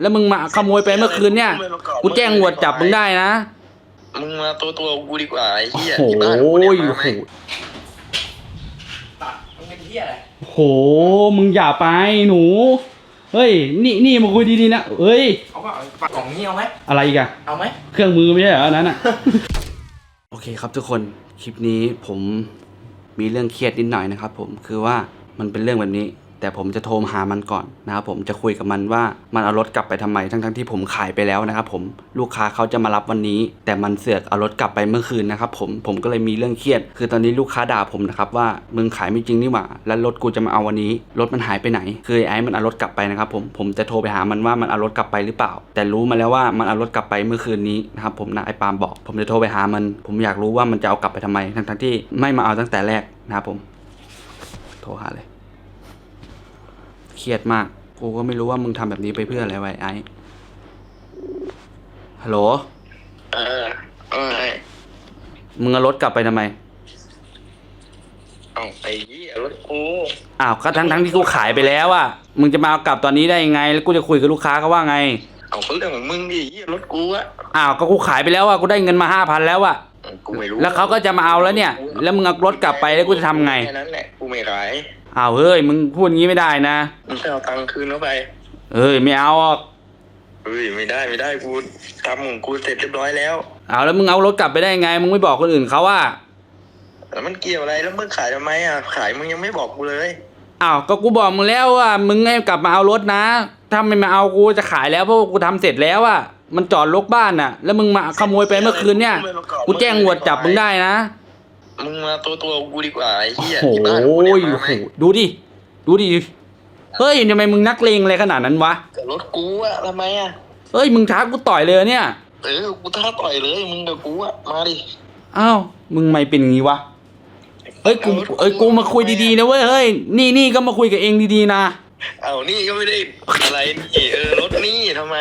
แล้วมึงมาขโมยไปเมื่อคืนเนี่ย กูแจ้งตำรวจจับมึงได้นะ มึงมาตัวตัวๆกูดีกว่าไอ้เหี้ยโอ้โหที่บ้านกูเนี่ยมาไหมมึงเป็นเที่ยอะไรโห มึงอย่าไปหนู เฮ้ย นี่นี่มาคุยดีๆนะเฮ้ย เอาเปล่าปากกล่องนี้เอาไหมอะไรอีกอะเอาไหม เครื่องมือไม่ใช่เหรออันนั้นอะ โอเคครับทุกคน คลิปนี้ผมมีเรื่องเครียดนิดหน่อยนะครับผม คือว่ามันเป็นเรื่องแบบนี้ แต่ผมจะโทรหามันก่อนนะครับผมจะคุยกับมันว่ามันเอารถกลับไปทำไมทั้งๆที่ผมขายไปแล้วนะครับผมลูกค้าเขาจะมารับวันนี้ แต่มันเสือกเอารถกลับไปเมื่อคืนนะครับผมผมก็เลยมีเรื่องเครียด คือตอนนี้ลูกค้าด่าผมนะครับว่ามึงขายไม่จริงนี่หว่า แล้วรถกูจะมาเอาวันนี้ รถมันหายไปไหน คือไอ้มันเอารถกลับไปนะครับผมผมจะโทรไปหามันว่ามันเอารถกลับไปหรือเปล่า แต่รู้มาแล้วว่ามันเอารถกลับไปเมื่อคืนนี้นะครับผมนะไอ้ปาล์มบอก ผมจะโทรไปหามัน ผมอยากรู้ว่ามันจะเอากลับไปทำไมทั้งๆที่ไม่มาเอาตั้งแต่แรกนะครับผม โทรหาเลย เครียดมาก กูก็ไม่รู้ว่ามึงทำแบบนี้ไปเพื่ออะไรไว้ไอ้ฮัลโหล เออเออไอ้มึงเอารถกลับไปทำไม เอาไอ้เหี้ยรถกู อ้าวก็ทั้งทั้งที่กูขายไปแล้วอะมึงจะมาเอากลับตอนนี้ได้ยังไง แล้วกูจะคุยกับลูกค้าเขาว่าไง เอาก็เรื่องของมึงดิเหี้ยรถกูอะอ้าวก็กูขายไปแล้วอะกูได้เงินมาห้าพันแล้วอะกูไม่รู้แล้วเขาก็จะมาเอาแล้วเนี่ย แล้วมึงเอารถกลับไปแล้วกูจะทำไงแค่นั้นแหละ กูไม่ขาย อ้าวเฮ้ยมึงพูดอย่างนี้ไม่ได้นะมึงไปเอาตังค์คืนเข้าไปเอ้ยไม่เอาหรอกเฮ้ยไม่ได้ไม่ได้กูทำของกูเสร็จเรียบร้อยแล้วเอาแล้วมึงเอารถกลับไปได้ยังไง มึงไม่บอกคนอื่นเขาว่าแล้วมันเกี่ยวอะไรแล้วมึงขายทำไมอะขายมึงยังไม่บอกกูเลยอ้าวก็กูบอกมึงแล้วว่ามึงให้กลับมาเอารถนะถ้าไม่มาเอากูจะขายแล้วเพราะว่ากูทำเสร็จแล้วอะมันจอดรกบ้านน่ะ แล้วมึงมาขโมยไปเมื่อคืนเนี่ย กูแจ้งตำรวจจับมึงได้นะ มึงมาตัวตัวๆกูดีกว่าไอ้โอ้เหี้ยโหที่บ้านกูเนี่ยมาไหมดูดิ ดูดิ เฮ้ยทำไมมึงนักเลงอะไรขนาดนั้นวะ กับรถกูอะทำไมอะเฮ้ย มึงท้ากูต่อยเลยเหรอเนี่ย เออกูท้าต่อยเลยมึงกับกูอะมาดิอ้าว มึงไม่เป็นอย่างงี้วะ เฮ้ย กู เอ้ย กูมาคุยดีๆนะเว้ย เฮ้ย นี่นี่ก็มาคุยกับเองดีๆนะ เอานี่ก็ไม่ได้อะไรนี่เออรถนี่ทำไม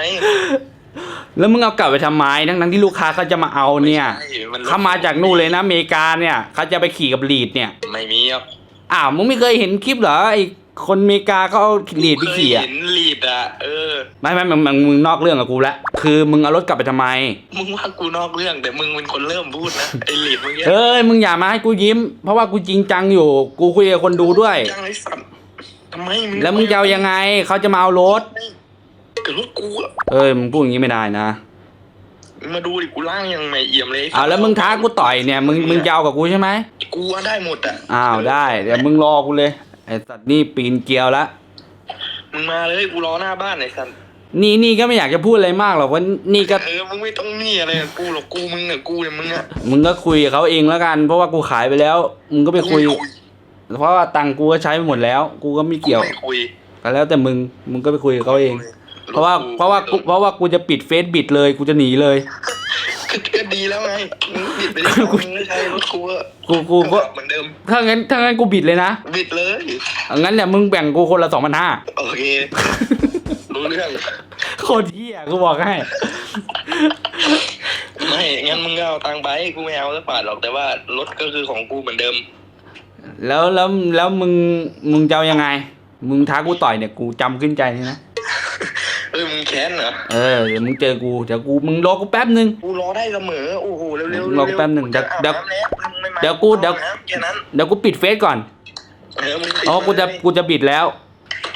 แล้วมึงเอากลับไปทำไมทั้งทั้งๆที่ลูกค้าเขาจะมาเอาเนี่ยไม่ใช่มันรถเขามาจากนู่นเลยนะอเมริกาเนี่ยเขาจะไปขี่กับลีดเนี่ยไม่มีอะอ้าวมึงไม่เคยเห็นคลิปเหรอไอ้คนอเมริกาเขาเอาลีดไปขี่เคยอะเห็นลีดอะเออ ไม่ไม่มึงมึงมึงนอกเรื่องกับกูละคือมึงเอารถกลับไปทำไม มึงว่ากูนอกเรื่องแต่มึงเป็นคนเริ่มพูดนะไอ้ลีดเมื่อกี้เฮ้ยมึงอย่ามาให้กูยิ้ม เพราะว่ากูจริงจังอยู่ กูคุยกับคนดูด้วย จังไอ้สัตว์ทำไมมึงแล้วมึงจะเอายังไงเขาจะมาเอารถ กับรถกูอะเอ้ยมึงพูดอย่างนี้ไม่ได้นะมึงมาดูดิกูล่างยังไม่เอี่ยมเลยเอาแล้วมึงท้ากูต่อยเนี่ยมึงมึงจะเอากับกูใช่ไหมกูว่าได้หมดอะอ้าวได้เดี๋ยวมึงรอกูเลยไอ้สัตว์นี่ปีนเกลียวละมึงมาเลยกูรอหน้าบ้านไอ้สัตว์นี่นี่ก็ไม่อยากจะพูดอะไรมากหรอกว่านี่ก็เออมึงไม่ต้องนี่อะไรกับกูหรอกกูมึงอะกูเนี่ยมึงอะมึงก็คุยกับเขาเองแล้วกัน เพราะว่ากูขายไปแล้ว มึงก็ไปคุย เพราะว่าตังค์กูก็ใช้ไปหมดแล้ว กูก็ไม่เกี่ยวไม่คุยก็แล้วแต่มึงมึงก็ไปคุยกับเขาเอง เพราะว่าเพราะว่ากูเพราะว่ากูจะปิดเฟซบิดเลยกูจะหนีเลย ก็ก็ดีแล้วไงมึงบิดไปดิกูมึงไม่ใช่รถกูอะกูกูก็ เหมือนเดิมถ้างั้นถ้างั้นกูบิดเลยนะบิดเลยงั้นเนี่ยมึงแบ่งกูคนละสองพันห้าโอเครู้เรื่องโคตรเหี้ยกูบอกให้ไม่งั้นมึงก็เอาตังค์ไปกูไม่เอาสักบาทหรอกแต่ว่ารถก็คือของกูเหมือนเดิม แล้วแล้วแล้วมึงมึงจะเอายังไง มึงท้ากูต่อยเนี่ยกูจำขึ้นใจเลยนะ เออมึงแค้นเหรอเออเดี๋ยวมึงเจอกูเดี๋ยวกูมึงรอกูแป๊บนึง กูรอได้เสมอโอ้โหเร็วรอแป๊บหนึ่งกูจะเดี๋ยวอาบน้ำแล้วมึงไม่มาเดี๋ยวกูเดี๋ยวอาบน้ำแค่นั้นเดี๋ยวกูปิดเฟซก่อนเออมึงปิดอ๋อกูจะเลยกูจะบิดแล้ว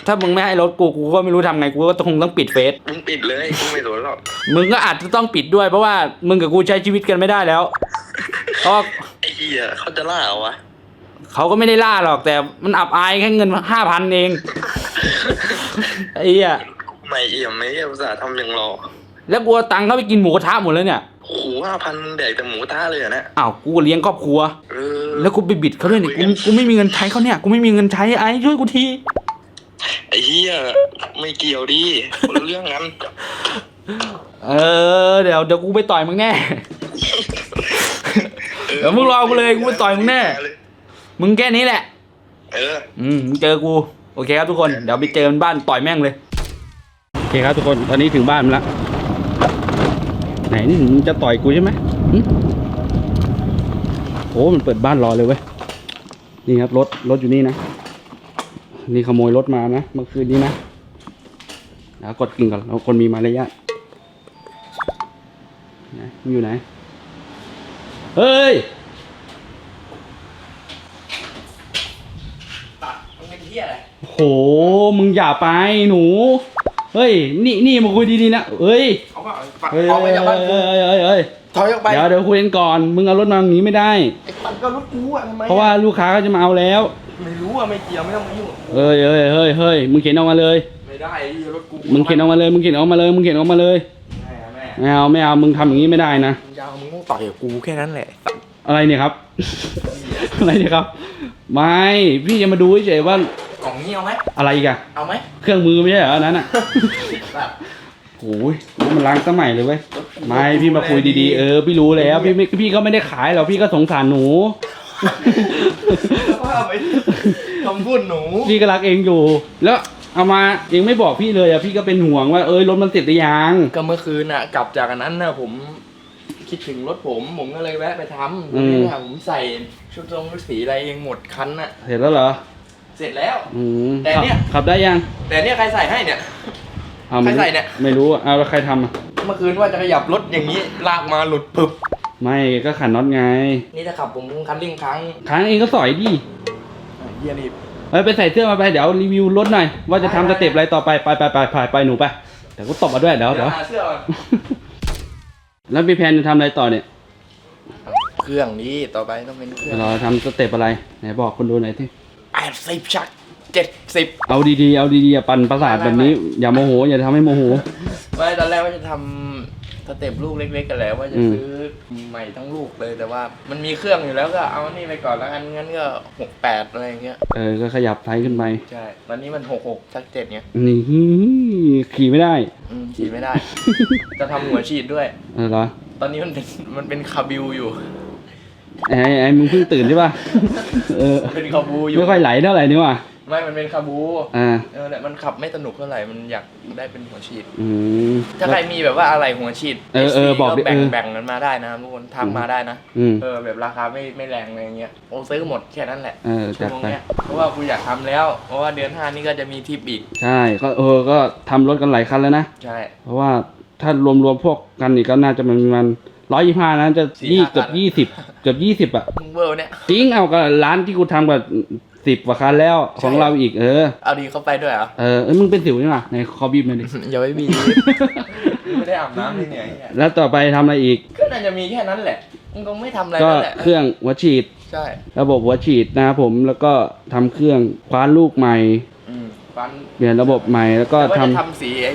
ถ้ามึงไม่ให้รถกูกูก็ไม่รู้ทำไงกูก็คงต้องปิดเฟซมึงปิดเลยกูไม่สนหรอกมึงก็อาจจะต้องปิดด้วยเพราะว่ามึงกับกูใช้ชีวิตกันไม่ได้แล้วเพราะไอ้เหี้ยเขาจะล่าเหรอวะเขาก็ไม่ได้ล่าหรอกแต่มันอับอายแค่เงินห้าพันเอง ไอ้เหี้ย ไม่เอี่ยมไม่เอี่ยมอุตส่าห์ทำอย่างรอแล้วกูเอาตังค์เขาไปกินหมูกระทะหมดแล้วเนี่ยโอ้โหห้าพันมึงแดกแต่หมูท่าเลยเหรอเนะอ้าวกูเลี้ยงครอบครัว เออแล้วกูไปบิดเขาด้วยเนี่ยกูกูไม่มีเงินใช้เขาเนี่ยกูไม่มีเงินใช้ไอ้ช่วยกูทีไอ้เหี้ยไม่เกี่ยวดิคนละเรื่องงั้นเออเดี๋ยวเดี๋ยวกูไปต่อยมึงแน่ เดี๋ยวมึงรอกูเลยกูไปต่อยมึงแน่ มึงแค่นี้แหละ เออ อืมมึงเจอกู โอเคครับทุกคน เดี๋ยวไปเจอกันบ้านต่อยแม่งเลยโอเคครับทุกคน ตอนนี้ถึงบ้านมันละไหนนี่มึงจะต่อยกูใช่ไหมหึโอ้มันเปิดบ้านรอเลยเว้ย นี่ครับรถรถอยู่นี่นะ นี่ขโมยรถมานะเมื่อคืนนี้นะแล้วกดกิ่งก่อนเราคนมีมารยาทไหนมันอยู่ไหน เฮ้ยตัดมึงเป็นเฮียอะไรโห มึงอย่าไปหนู เฮ้ย นี่นี่มาคุยดีๆนะเฮ้ยเอาเปล่าปัดเฮ้ยเอาไปจากบ้านกูเฮ้ยเฮ้ยเฮ้ยถอยออกไปเดี๋ยวเดี๋ยวคุยกันก่อน มึงเอารถมาอย่างนี้ไม่ได้ ไอ้ปัดก็รถกูอะทำไมอเพราะว่าลูกค้าก็จะมาเอาแล้ว ไม่รู้อะไม่เกี่ยวไม่ต้องมายุ่งกับกูเฮ้ยเฮ้ยเฮ้ยเฮ้ยมึงเขียนออกมาเลย ไม่ได้ไอ้รถกูมึงเขียนออกมาเลย มึงเขียนออกมาเลย มึงเขียนออกมาเลย แม่แม่ไม่เอาไม่เอา มึงทำอย่างนี้ไม่ได้นะ มึงยาวมึงต้องต่อยกับกูแค่นั้นแหละ อะไรเนี่ยครับ อะไรเนี่ยครับ ไม่ พี่จะมาดูเฉยๆว่า กล่องนี้เอาไหมอะไรอีกอะเอาไหมเครื่องมือไม่ใช่เหรออันนั้นอะ แบบโอ้ยมันล้างสมัยเลยเว้ย ไม่พี่มาคุยดีๆ เออ พี่รู้แล้วพี่ไม่พี่ก็ไม่ได้ขายหรอกพี่ก็สงสารหนู ว่าไปคำพูดหนูพี่ก็รักเองอยู่ แล้วเอามาเองไม่บอกพี่เลยอะพี่ก็เป็นห่วงว่าเอ้ยรถมันเสร็จหรือยังก็เมื่อคืนน่ะกลับจากอันนั้นน่ะผมคิดถึงรถผมผมก็เลยแวะไปทำอืมนี่ค่ะผมใส่ชุดทรงชุดสีอะไรเองหมดคันน่ะเสร็จแล้วเหรอ เสร็จแล้ว อืมแต่เนี่ย ขับขับได้ยังแต่เนี่ยใครใส่ให้เนี่ยเอาไม่ใครใส่เนี่ย ไม่รู้อะเอาแล้วใครทำอะเมื่อคืนว่าจะขยับรถอย่างนี้ลากมาหลุดปึบไม่ก็ขันน็อตไงนี่ถ้าขับผมคันเร่งครั้งค้างเองก็สอยดิเฮียนี่เอ้ยไปใส่เสื้อมาไปเดี๋ยวรีวิวรถหน่อยว่าจะทำสเต็ปอะไรต่อไปไปไปไปไปไปหนูไปเดี๋ยวก็ตบมาด้วยเดี๋ยวเดี๋เดี๋ยยววหาเสื้อก่อนแล้วมีแผนจะทำอะไรต่อเนี่ยเครื่องนี้ต่อไปต้องเป็นเครื่องเราทำสเต็ปอะไรไหนบอกคนดูหน่อยที่ แปดสิบชักเจ็ดสิบเอาดีๆ เอาดีๆอย่าปั่นประสาทแบบนี้ อย่าโมโห อย่าทำให้โมโหไม่ตอนแรกว่าจะทำสเต็ปลูกเล็กๆกันแล้วว่าจะอืม ซื้อใหม่ทั้งลูกเลยแต่ว่ามันมีเครื่องอยู่แล้วก็เอาอันนี่ไปก่อนแล้วกันงั้นก็หกแปดอะไรอย่างเงี้ยเออ ก็ขยับไทยขึ้นไปใช่ตอนนี้มันหกหกชักเจ็ดเงี้ยนี่ขี่ไม่ได้อืมฉีดไม่ได้ จะทำหัวฉีดด้วย เออเหรอตอนนี้มันเป็นมันเป็นคาบิวอยู่ ไอ้ไอ้มึงเพิ่งตื่นใช่ป่ะเออเป็นคาบูอยู่ไม่ค่อยไหลเท่าไหร่นี่ว่ะไม่มันเป็นคาบูอ่าเออแหละมันขับไม่สนุกเท่าไหร่มันอยากได้เป็นหัวฉีดอืม ถ้าใครมีแบบว่าอะไรหัวฉีด เออเออ SD บอกดิแบ่งเออแบ่งกันมาได้นะครับทุกคนทักมาได้นะอืม เออแบบราคาไม่ไม่แรงอะไรอย่างเงี้ยโอ้ซื้อหมดแค่นั้นแหละเออชั่จัวดโมงไป เนี้ยเพราะว่ากูอยากทำแล้วเพราะว่าเดือนห้านี่ก็จะมีทริปอีกใช่ก็เออก็ทำรถกันหลายคันแล้วนะ ใช่เพราะว่าถ้ารวมรวมๆพวกกันอีกก็น่าจะมันมัน ร้อยยี่ห้านะจะสี่ยี่ห้าเกือบคัน ยี่สิบเกือบยี่สิบอะมึงเวอร์เนี่ย จริงเอาก็ร้านที่กูทำกับสิบกว่าคันแล้วของเราอีกเออ เอาดีเข้าไปด้วยเหรอ เออเอ้ยมึงเป็นสิวนี่หว่าในคอบีบมาดิ อย่าไปบีไม่ได้อาบน้ำเลยเนี่ยไอ้เหี้ยแล้วต่อไปทำอะไรอีก ก็น่าจะมีแค่นั้นแหละ มึงคงไม่ทำอะไรก็แล้วแหละเครื่องหัวฉีด ใช่ ระบบหัวฉีดนะครับผมแล้วก็ทำเครื่องคว้านลูกใหม่ อืมฟันเปลี่ยนระบบใหม่แล้วก็แต่ว่าทำ จะทำสีไอ้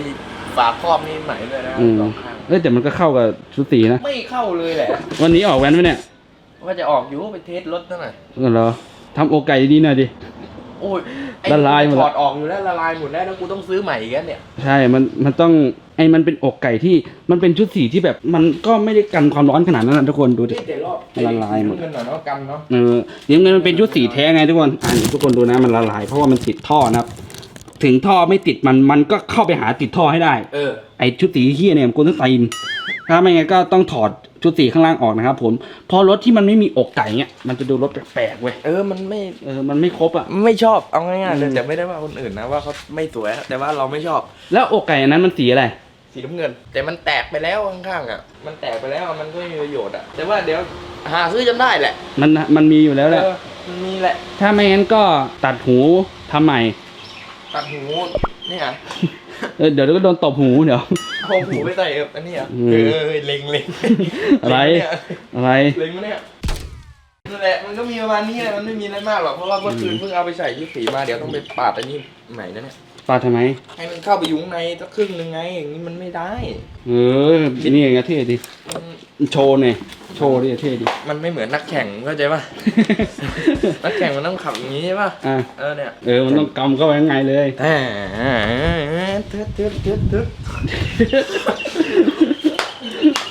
ฝาครอบนี่ใหม่ด้วยนะอืม สองข้าง เอ้ยแต่มันก็เข้ากับชุดสีนะ ไม่เข้าเลยแหละ วันนี้ออกแว้นไหมเนี่ยว่าจะออกอยู่ไปเทสรถนั่นน่ะเออเหรอทำโอไก่ดีๆหน่อยดิ โอ้ยไอ้ละลายหมดถละอดออกอยู่แล้วละลายหมดแล้วแล้วกูต้องซื้อใหม่อีกแล้วเนี่ย ใช่ มัน มันต้อง ไอ้ มันเป็นอกไก่ที่ มันเป็นชุดสีที่แบบ มันก็ไม่ได้กันความร้อนขนาดนั้นนะทุกคนดูดิ นี่แต่รอบละลายหมด เงินหน่อยเนาะกันเนาะ เออเดี๋ยวมันเป็นชุดสีแท้ไงทุกคน อ่าทุกคนดูนะ มันละลาย เพราะว่ามันติดท่อนะครับ ถึงท่อไม่ติดมันมันก็เข้าไปหาติดท่อให้ได้ เออ ไอชุดสีเฮี้ยเนี่ยมันกวนต้องตีนถ้าไม่งั้นก็ต้องถอดชุดสีข้างล่างออกนะครับผมเพอรถที่มันไม่มีอกไก่เนี่ยมันจะดูรถแปลกๆเว้ยเออมันไม่เออมันไม่ครบอะ ไม่ชอบเอาง่ายๆเลยอืมแต่ไม่ได้ว่าคนอื่นนะว่าเขาไม่สวยแต่ว่าเราไม่ชอบแล้วอกไก่อันนั้นมันสีอะไร สีน้ำเงิน แต่มันแตกไปแล้วข้างๆอะมันแตกไปแล้วมันก็ไม่มีประโยชน์อะแต่ว่าเดี๋ยวหาซื้อจนได้แหละมันมันมีอยู่แล้วแหละเออมันมีแหละ ถ้าไม่งั้นก็ตัดหูทำใหม่ ตัดหูเนี่ยเออเดี๋ยวก็โดนตบหูเดี๋ยวเอาหูไปใส่เอออันนี้อะอืมเออเล็งเล็งอะไรเล็งเนี่ยอะไรเล็งมาเนี่ยนั่นแหละมันก็มีประมาณนี้แหละมันไม่มีอะไรมากหรอกเพราะว่าเมื่อคืนเพิ่งเอาไปใส่ยี่สีมาเดี๋ยวต้องไปปาดอันนี้ใหม่นะเนี่ย ปาดทำไม ให้มันเข้าไปอยุ้ข้างในสักครึ่งหนึ่งไง อย่างนี้มันไม่ได้ เออนี่ไงเท่ดิ มันโชว์เนี่ยโชว์ดิเท่ดิ มันไม่เหมือนนักแข่งเข้าใจป่ะ นักแข่งมันต้องขับอย่างนี้ใช่ป่ะ อะเออเนี่ยเออ มันต้องกำเข้าไปข้างในเลยอ่าทึดทึดทึดทึดอะ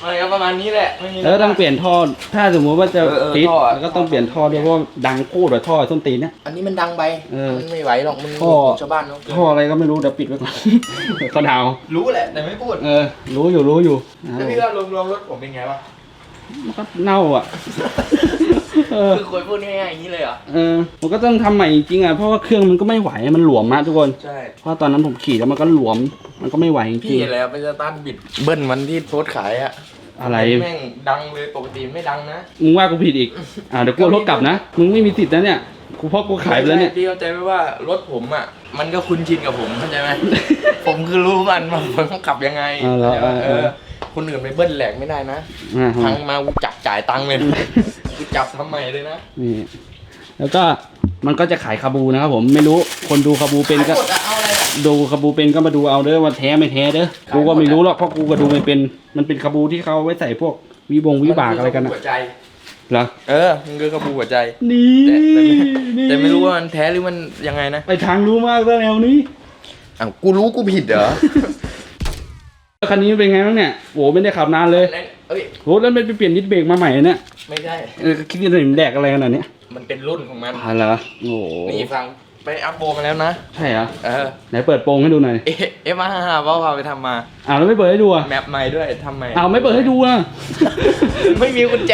ไรก็ประมาณนี้แหละไม่มีแล้วก็ต้องเปลี่ยนท่อ ถ้าสมมติว่าจะเออเออติดท่อแล้วก็ต้องเปลี่ยนท่อด้วยเพราะว่าดังพูดว่าท่อส้นตีนเนี่ย อันนี้มันดังไปเออมันไม่ไหวหรอกมึงท่อ ชาวบ้านเขาท่ออะไรก็ไม่รู้เดี๋ยวปิดไว้ก่อนเขาดาว รู้แหละแต่ไม่พูดเออ รู้อยู่รู้อยู่แล้วพี่ว่ารวมๆรถผมเป็นไงวะมันก็เน่าอะ เออ คือคุยพูดง่ายๆอย่างนี้เลยเหรอเออมันก็ต้องทำใหม่จริงๆอะ เพราะว่าเครื่องมันก็ไม่ไหว มันหลวมมากทุกคน ใช่เพราะตอนนั้นผมขี่แล้วมันก็หลวม มันก็ไม่ไหวจพี่ริงอะไรไปสตาร์ทบิดเบิ้ลวันที่โพสต์ขายอะๆ อะไรแม่งดังเลยปกติไม่ดังนะมึงว่ากูผิดอีก อ่าเดี๋ยวกูเอารถกลับนะ มึงไม่มีสิทธิ์นะเนี่ย กูเพราะกูขายไปแล้วเนี่ย พี่เข้าใจไหมว่ารถผมอะ มันก็คุ้นชินกับผมเข้าใจไหม ผมคือรู้มันว่าผมต้องขับยังไงอ่าแล้วเอออ่าเออ คนอื่นไปเบิ้ลแหลกไม่ได้นะอ่าพังมากูจับจ่ายตังค์เลยกูจับทำไมเลยนะนี่ แล้วก็มันก็จะขายคาบูนะครับผม ไม่รู้คนดูคาบูเป็นก็ขายหมดอะ เอาอะไรอะดูคาบูเป็นก็มาดูเอาเด้อว่าแท้ไม่แท้เด้อกูก็ไม่รู้หรอกเพราะกูก็ดูไม่เป็น มันเป็นคาบูที่เขาเอาไว้ใส่พวกวิบงวิบากอะไรกันมันะคืขบูหัวใจเหรอเออมันคือขบูหัวใจ นี่แต่แต่ไม่แต่ไม่รู้ว่ามันแท้หรือมันยังไงนะไปทางรู้มากแล้วแนวนี้อ้าวกูรู้กูผิดเหรอคันนี้เป็นไงบ้างเนี่ยโอ้ไม่ได้ขับนานเลยเอ้ยโอ้แล้วมันไปเปลี่ยนดิสเบรกมาใหม่เนี่ยไม่ใช่เออคิดว่าจะแดกอะไรขนาดเนี้ยมันเป็นรุ่นของมันอ่าเหรอโอ้โหนี่ฟัง ไปอัพโบมาแล้วนะ ใช่เหรอเออไหนเปิดโปงให้ดูหน่อย เอเอฟห้าว่าพาไปทำมา อ้าวแล้วไม่เปิดให้ดูอะแมปใหม่ด้วยทำใหม่อ้าวไม่เปิดให้ดูอะ ไม่มีกุญแจ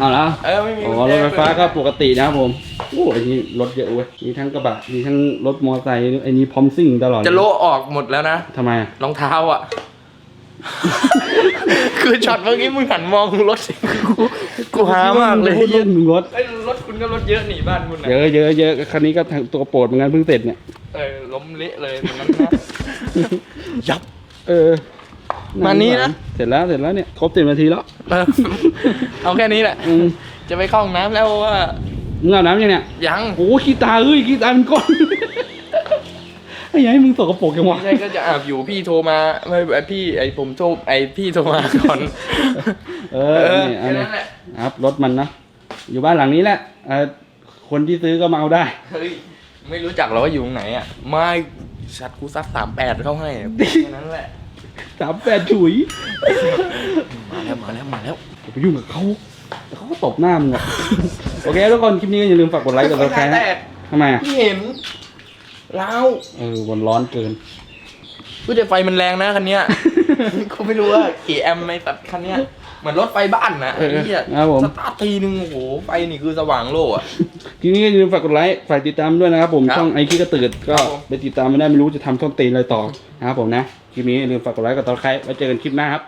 อ้าวแล้วเออไม่มีอ๋กุอญแจรถไฟฟ้าก็ปกตินะครับผมโอ้ยนี่รถเยอะเว้ยมีทั้งกระบะมีทั้งรถมอเตอร์ไซค์ไอ้นี่พร้อมซิ่งตลอดจะโละออกหมดแล้วนะทำไมอะรองเท้าอะ คือช็อตเมื่อกี้มึงหันมองรถกูกูหามากเลยพูดเรื่องมึงรถเอ้ยรถคุณก็รถเยอะหนีบ้านคุณนะเยอะเยอะเยอะคันนี้ก็ทางตัวโปรดเหมือนกันเพิ่งเสร็จเนี่ย เออล้มเละเลยมันนั้นนะยับ เออมานี่นะ เสร็จแล้วเสร็จแล้วเนี่ยครบสิบนาทีแล้วเออเอาแค่นี้แหละ อืมจะไปเข้าห้องน้ำแล้วว่ามึงอาบน้ำยังเนี่ยยัง โอ้ขี้ตาเอ้ยขี้ตาเป็นก้อน ไอ้ยัยให้มึงสกปรกยังวะ ไม่ใช่ก็จะอาบอยู่พี่โทรมาไม่ไอพี่ไอผมโทรไอพี่โทรมาก่อน เอเอออนี่อัแค่นนี้นั้นแหละ ครับรถมันนะ อยู่บ้านหลังนี้แหละเอ่อคนที่ซื้อก็มาเอาได้ เฮ้ยไม่รู้จักหรอว่าอยู่ตรงไหนอะไม่ชัดกูซัดสามแปดเข้าให้อะแค่นั้นแหละสามแปดฉุยมาแล้วมาแล้วมาแล้ว อย่าไปยุ่งกับเขาเดี๋ยวเขาก็ตบหน้ามึงอะ โอเคทุกคน คลิปนี้ก็อย่าลืมฝากกดไลค์กดซับสไครต์แต่ทำไมอะพี่เห็น แล้วเออวันร้อนเกินกูแต่ไฟมันแรงนะคันเนี้ย กูไม่รู้ว่ากี่แอมป์ในตัดคันเนี้ยเหมือนรถไฟบ้านนะเออไอ้เหี้ยครับผม สตาร์ททีนึงโอ้โหไฟนี่คือสว่างโล่อะ ทีนี้ก็อย่าลืมฝากกดไลค์ฝากติดตามด้วยนะครับผม ครับช่องไอคิกระตืดก็ครับผม ไปติดตามไม่ได้ไม่รู้จะทำช่องตีนอะไรต่อนะครับผมนะ คลิปนี้อย่าลืมฝากกดไลค์กดติดตามไว้เจอกันคลิปหน้าครับ